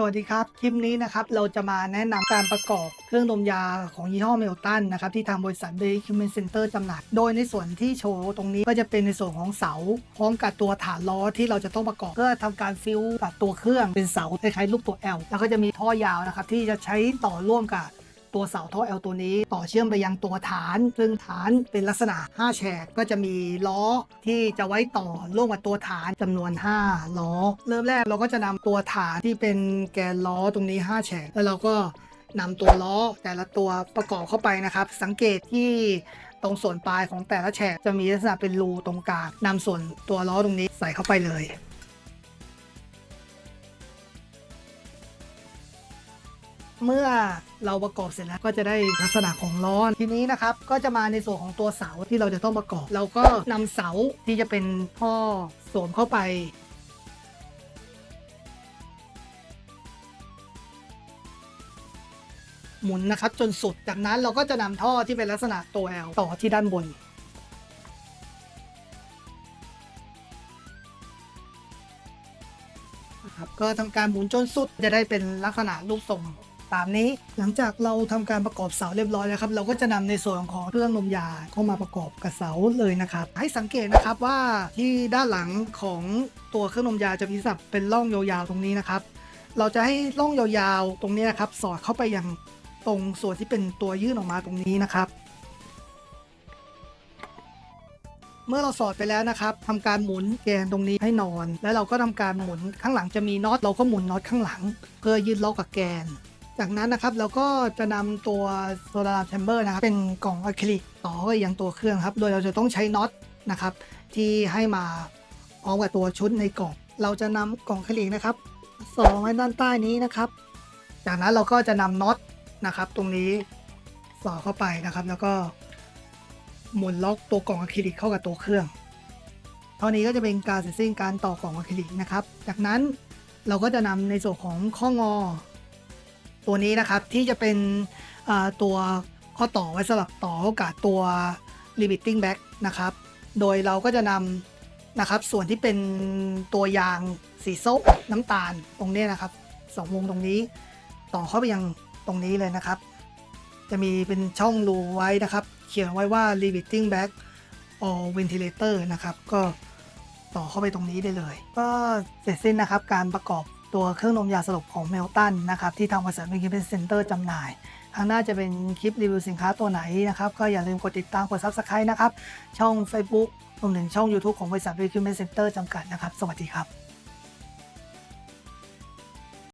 สวัสดีครับ คลิปนี้นะครับเราจะมาแนะนำการประกอบเครื่องดมยาของยี่ห้อเมลตันนะครับที่ทางบริษัทเบย์คิวเมนเซ็นเตอร์จำหน่ายโดยในส่วนที่โชว์ตรงนี้ก็จะเป็นในส่วนของเสา พร้อมกับตัวฐานล้อที่เราจะต้องประกอบเพื่อทำการฟิวกับตัวเครื่องเป็นเสาคล้ายๆลูกตัว L แล้วก็จะมีท่อยาวนะครับที่จะใช้ต่อร่วมกับ ตัวเสาท่อ L ตัวนี้ ต่อเชื่อมไปยังตัวฐาน ซึ่งฐานเป็นลักษณะ 5 แฉก ก็จะมีล้อที่จะไว้ต่อร่วมกับตัวฐานจำนวน 5 ล้อ เริ่มแรกเราก็จะนำตัวฐานที่เป็นแกนล้อตรงนี้ 5 แฉก แล้วเราก็นำตัวล้อแต่ละตัวประกอบเข้าไปนะครับ สังเกตที่ตรงส่วนปลายของแต่ละแฉกจะมีลักษณะเป็นรูตรงกลางนำส่วนตัวล้อตรงนี้ใส่เข้าไปเลย เมื่อเราประกอบเสร็จแล้วก็จะได้ลักษณะของล้อทีนี้นะครับก็จะมาในส่วนของตัวเสาที่เราจะต้องประกอบ เราก็นำเสาที่จะเป็นท่อสวมเข้าไปหมุนนะครับจนสุด จากนั้นเราก็จะนำท่อที่เป็นลักษณะตัว L ต่อที่ด้านบนนะครับก็ทำการหมุนจนสุดจะได้เป็นลักษณะรูปทรง ตามนี้ หลังจากเราทำการประกอบเสาเรียบร้อยแล้วครับ เราก็จะนำในส่วนของเครื่องนมยาเข้ามาประกอบกับเสาเลยนะครับ ให้สังเกตนะครับว่าที่ด้านหลังของตัวเครื่องนมยาจะมีสับเป็นร่องยาวๆตรงนี้นะครับ เราจะให้ร่องยาวๆตรงนี้นะครับ สอดเข้าไปยังตรงส่วนที่เป็นตัวยื่นออกมาตรงนี้นะครับเมื่อเราสอดไปแล้วนะครับทำการหมุนแกนตรงนี้ให้นอน แล้วเราก็ทำการหมุนข้างหลังจะมีน็อตเราก็หมุนน็อตข้างหลัง เพื่อยืดล็อกกับแกน จากนั้นนะครับเราก็จะนำตัวโซลาร์แชมเบอร์นะครับเป็นกล่องอะคริลิกต่อไปยังตัวเครื่องครับ โดยเราจะต้องใช้น็อตนะครับ ที่ให้มาพร้อมกับตัวชุดในกล่อง เราจะนำกล่องอะคริลิกนะครับสองไว้ด้านใต้นี้นะครับ จากนั้นเราก็จะนำน็อตนะครับ ตรงนี้สอดเข้าไปนะครับ แล้วก็หมุนล็อกตัวกล่องอะคริลิกเข้ากับตัวเครื่อง เท่านี้ก็จะเป็นการเสร็จสิ้นการต่อกล่องอะคริลิกนะครับ จากนั้นเราก็จะนำในส่วนของข้องอ ตัวนี้นะครับที่จะเป็นตัวข้อต่อไว้สำหรับต่อเข้ากับตัว limiting back นะครับ โดยเราก็จะนำนะครับส่วนที่เป็นตัวยางสีส้มน้ำตาลตรงนี้นะครับสองวงตรงนี้ต่อเข้าไปยังตรงนี้เลยนะครับ จะมีเป็นช่องรูไว้นะครับ เขียนไว้ว่า limiting back or ventilator นะครับ ก็ต่อเข้าไปตรงนี้ได้เลย ก็เสร็จสิ้นนะครับการประกอบ ตัวเครื่องนมยาสลบของเมลตันนะครับที่ทางบริษัทเมกิเป็นเซ็นเตอร์จำหน่ายทางหน้าจะเป็นคลิปรีวิวสินค้าตัวไหนนะครับก็อย่าลืมกดติดตามกด Subscribe นะครับ ช่อง Facebook รวมถึงช่อง YouTube ของบริษัทเมกิเป็นเซ็นเตอร์จำกัดนะครับ สวัสดีครับ